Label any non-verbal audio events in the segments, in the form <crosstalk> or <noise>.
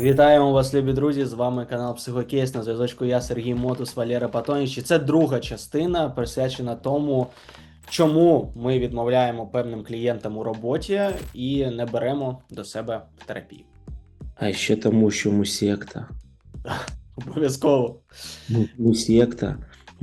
Вітаємо вас, любі друзі! З вами канал Психокейс. На зв'язочку я Сергій Мотус, Валера Патоніч. І це друга частина, присвячена тому, чому ми відмовляємо певним клієнтам у роботі і не беремо до себе в терапію. А ще тому, що ми секта. <laughs> Обов'язково. Ми, ми секта.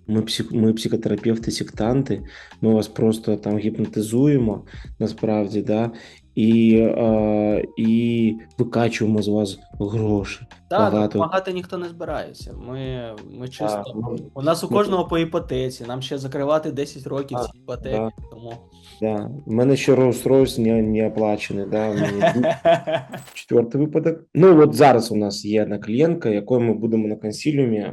Ми, псих, ми психотерапевти, сектанти. Ми вас просто там гіпнотизуємо насправді, да? І, е, і викачуємо з вас гроші. Так, Багато. допомагати ніхто не збирається. Ми, ми чисто. Так, ми- У нас у ми- кожного по іпотеці. Нам ще закривати 10 років ці іпотеки. Тому Да. У мене ще Rolls-Royce не, не оплачений. Да? Мені <laughs> Четвертий випадок. Ну от зараз у нас є одна клієнтка, якою ми будемо на консіліумі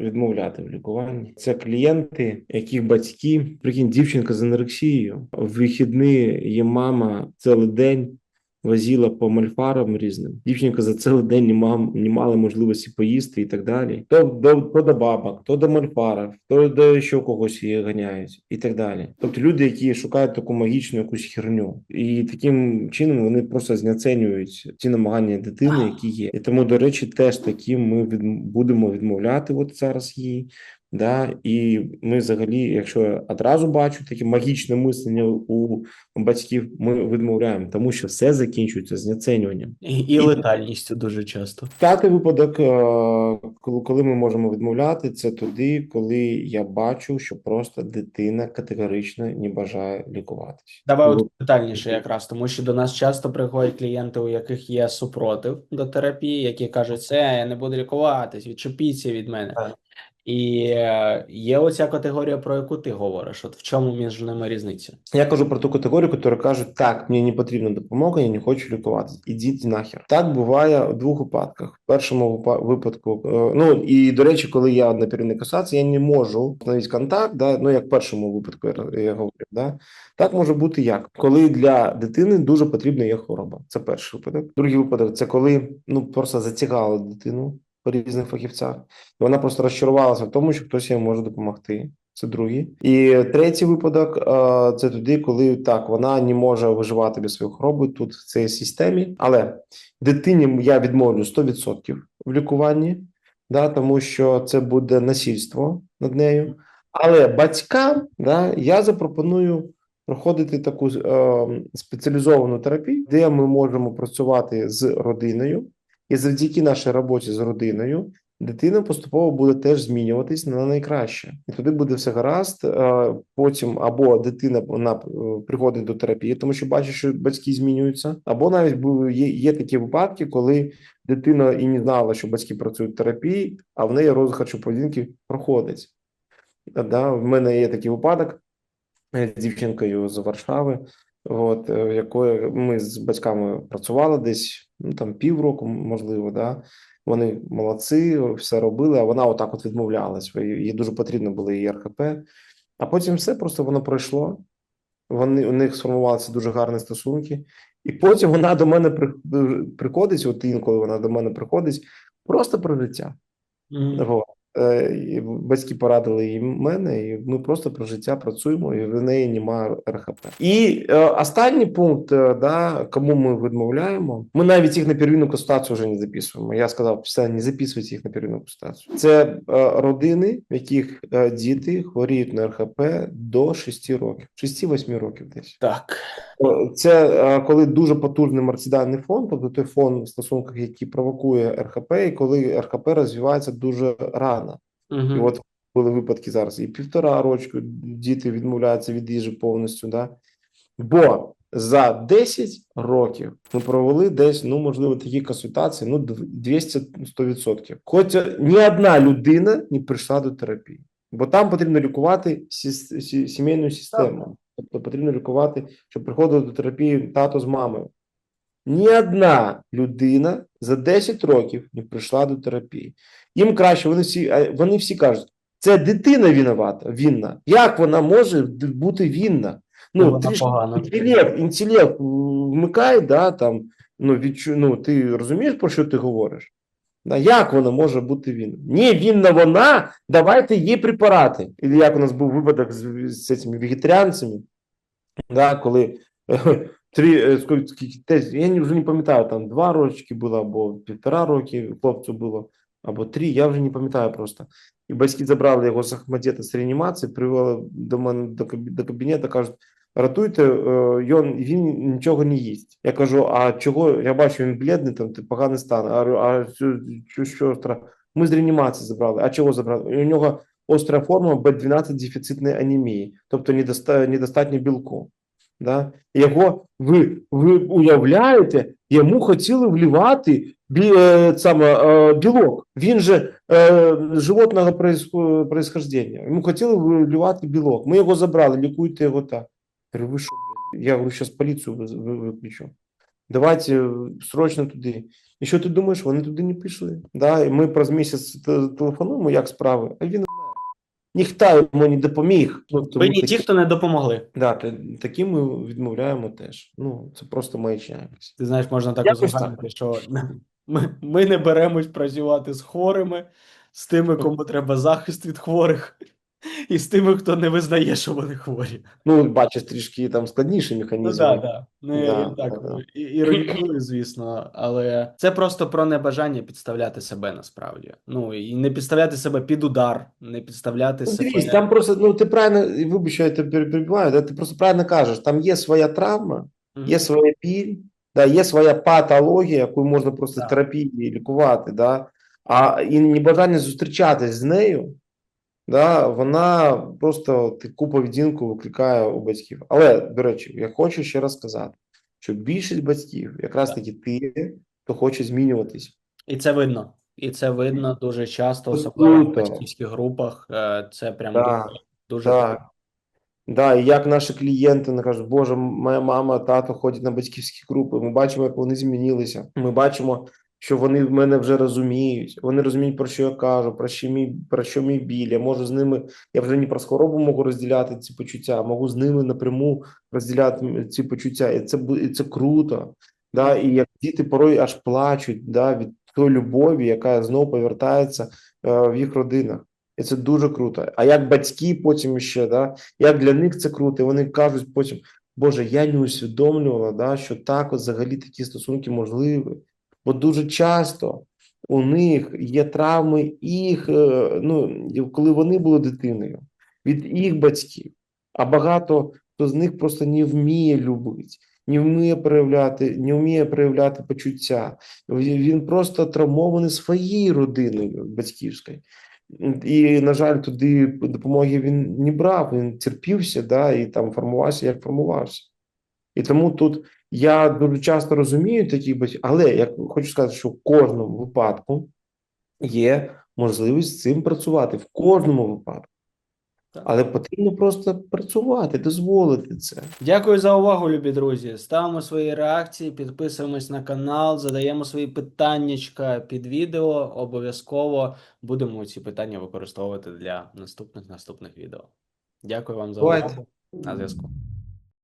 відмовляти в лікуванні. Це клієнти, яких батьки, прикинь, дівчинка з анорексією. В вихідні є мама цілий день возила по мальфарам різним. Дівчинка за цілий день не, мав, не мала можливості поїсти і так далі. То до, то до бабок, то до мальфарів, то до ще когось її ганяють і так далі. Тобто люди, які шукають таку магічну якусь херню, і таким чином вони просто знецінюють ті намагання дитини, які є. І тому, до речі, теж таким ми від, будемо відмовляти от зараз їй. Да, і ми взагалі, якщо одразу бачу таке магічне мислення у батьків, ми відмовляємо, тому що все закінчується знецінюванням. і, і летальністю дуже часто. П'ятий випадок, е, коли ми можемо відмовляти, це тоді, коли я бачу, що просто дитина категорично не бажає лікуватися. Давай от детальніше, якраз тому, що до нас часто приходять клієнти, у яких є супротив до терапії, які кажуть, все, я не буду лікуватись, відчепіться від мене. І е, є оця категорія, про яку ти говориш. От в чому між ними різниця? Я кажу про ту категорію, яка кажуть, так, мені не потрібна допомога, я не хочу лікуватися. Ідіть нахер. Так буває в двох випадках. В першому випадку, е, ну і до речі, коли я на первинній касації, я не можу встановити контакт, да, ну як в першому випадку я, я говорю, да. Так може бути як, коли для дитини дуже потрібна є хвороба. Це перший випадок. Другий випадок це коли ну просто затягали дитину по різних фахівцях, і вона просто розчарувалася в тому, що хтось їй може допомогти. Це другий. І третій випадок це тоді, коли так вона не може виживати без своєї хвороби тут в цій системі. Але дитині я відмовлю 100% в лікуванні, да, тому що це буде насильство над нею. Але батькам да, я запропоную проходити таку е, спеціалізовану терапію, де ми можемо працювати з родиною, і завдяки нашій роботі з родиною дитина поступово буде теж змінюватись на найкраще, і туди буде все гаразд. Е, Потім або дитина вона е, приходить до терапії, тому що бачить, що батьки змінюються, або навіть є, є такі випадки, коли дитина і не знала, що батьки працюють в терапії, а в неї харчової поведінки проходить. Да, в мене є такий випадок е, з дівчинкою з Варшави, от, якою ми з батьками працювали десь ну, там півроку, можливо, да. Вони молодці, все робили, а вона отак от відмовлялась. Їй дуже потрібно було її РКП. А потім все просто воно пройшло. Вони у них сформувалися дуже гарні стосунки, і потім вона до мене приходить. От інколи вона до мене приходить просто про життя. Мгм. Вот. Е, і Батьки порадили їй мене, і ми просто про життя працюємо, і в неї немає РХП. І е, останній пункт, е, да, кому ми відмовляємо, ми навіть їх на первинну консультацію вже не записуємо. Я сказав, все, не записуйте їх на первинну консультацію. Це е, родини, в яких е, діти хворіють на РХП до 6 років, 6-8 років десь. Так. Е, Це е, коли дуже потужний марцидальний фон, тобто той фон в стосунках, який провокує РХП, і коли РХП розвивається дуже рано. І Угу. от були випадки зараз і півтора рочку діти відмовляються від їжі повністю. Да? Бо за 10 років ми провели десь, ну можливо, такі консультації, ну 200-100%. Хоча ні одна людина не прийшла до терапії, бо там потрібно лікувати сімейну систему. Тобто потрібно лікувати, щоб приходили до терапії тато з мамою. Ні одна людина за 10 років не прийшла до терапії. Їм краще, вони всі, вони всі кажуть, це дитина винувата, винна. Як вона може бути винна? Ну, Ну, ти ж інтелект, інтелект вмикай, да, там, ну, відчу, ну, ти розумієш, про що ти говориш? Як вона може бути винна? Ні, винна вона, давайте їй препарати. І як у нас був випадок з, з цими вегетаріанцями, да, коли Три, е, десь, я вже не пам'ятаю, там два рочки було, або півтора роки хлопцю було, або три, я вже не пам'ятаю просто. І батьки забрали його з Ахмадєта з реанімації, привели до мене до, до кабінету, кажуть, рятуйте, е, Йон, він нічого не їсть. Я кажу, а чого? Я бачу, він блідний, там ти поганий стан. А, а що, що? Ми з реанімації забрали. А чого забрали? У нього остра форма Б12 дефіцитної анемії, тобто недостатньо білку. Да? Його ви, ви уявляєте, йому хотіли вливати бі, е, саме, е, білок. Він же е, животного происхо- происхождення. Йому хотіли вливати білок. Ми його забрали, лікуйте його так. Говорю, ви що? Я говорю, зараз поліцію виключу. Давайте е, срочно туди. І що ти думаєш, вони туди не пішли. Да? І ми про місяць телефонуємо, як справи, а він. Ніхто йому не допоміг. Ну, Ви ні, такі... ті, хто не допомогли. Да, та- такі ми відмовляємо теж. Ну, це просто маячня. якась. Ти знаєш, можна так Якось узагальнити, що ми, ми не беремось працювати з хворими, з тими, кому треба захист від хворих, і з тими, хто не визнає, що вони хворі. Ну, бачиш, трішки там складніший Ну механізм. так, да, Ну, Да, я так да, да. і- іронізую, звісно, але це просто про небажання підставляти себе насправді. Ну і не підставляти себе під удар, не підставляти Ну, себе. дивись, там просто, ну ти правильно, і вибач, що я тебе перебиваю, да, ти просто правильно кажеш, там є своя травма, Мгм. є своя біль, да, є своя патологія, яку можна просто Так. терапією лікувати, да, а і небажання зустрічатись з нею, да, вона просто таку поведінку викликає у батьків. Але, до речі, я хочу ще раз сказати, що більшість батьків, якраз таки ти, хто хоче змінюватись. І це видно. І це видно дуже часто, особливо в батьківських групах. Е, Це прям Так, дуже, Так. Да, і як наші клієнти не кажуть, Боже, моя мама, тато ходять на батьківські групи. Ми бачимо, як вони змінилися. Ми бачимо, що вони в мене вже розуміють. Вони розуміють, про що я кажу, про що мій, про що мій біль. Я можу з ними, я вже не про хворобу можу розділяти ці почуття, можу з ними напряму розділяти ці почуття. І це і це круто. Да, і як діти порой аж плачуть да, від тої любові, яка знову повертається е, в їх родинах. І це дуже круто. А як батьки потім ще, да, як для них це круто, і вони кажуть потім, Боже, я не усвідомлювала, да, що так от взагалі такі стосунки можливі. Бо дуже часто у них є травми їх, е, ну, коли вони були дитиною, від їх батьків. А багато хто з них просто не вміє любити, не вміє проявляти, не вміє проявляти почуття. Він просто травмований своєю родиною батьківською. І, на жаль, туди допомоги він не брав, він терпівся, да, і там формувався, як формувався. І тому тут я дуже часто розумію такі батьків, але я хочу сказати, що в кожному випадку є можливість з цим працювати, в кожному випадку. Так. Але потрібно просто працювати, дозволити це. Дякую за увагу, любі друзі. Ставимо свої реакції, підписуємось на канал, задаємо свої питаннячка під відео. Обов'язково будемо ці питання використовувати для наступних наступних відео. Дякую вам за увагу. На зв'язку.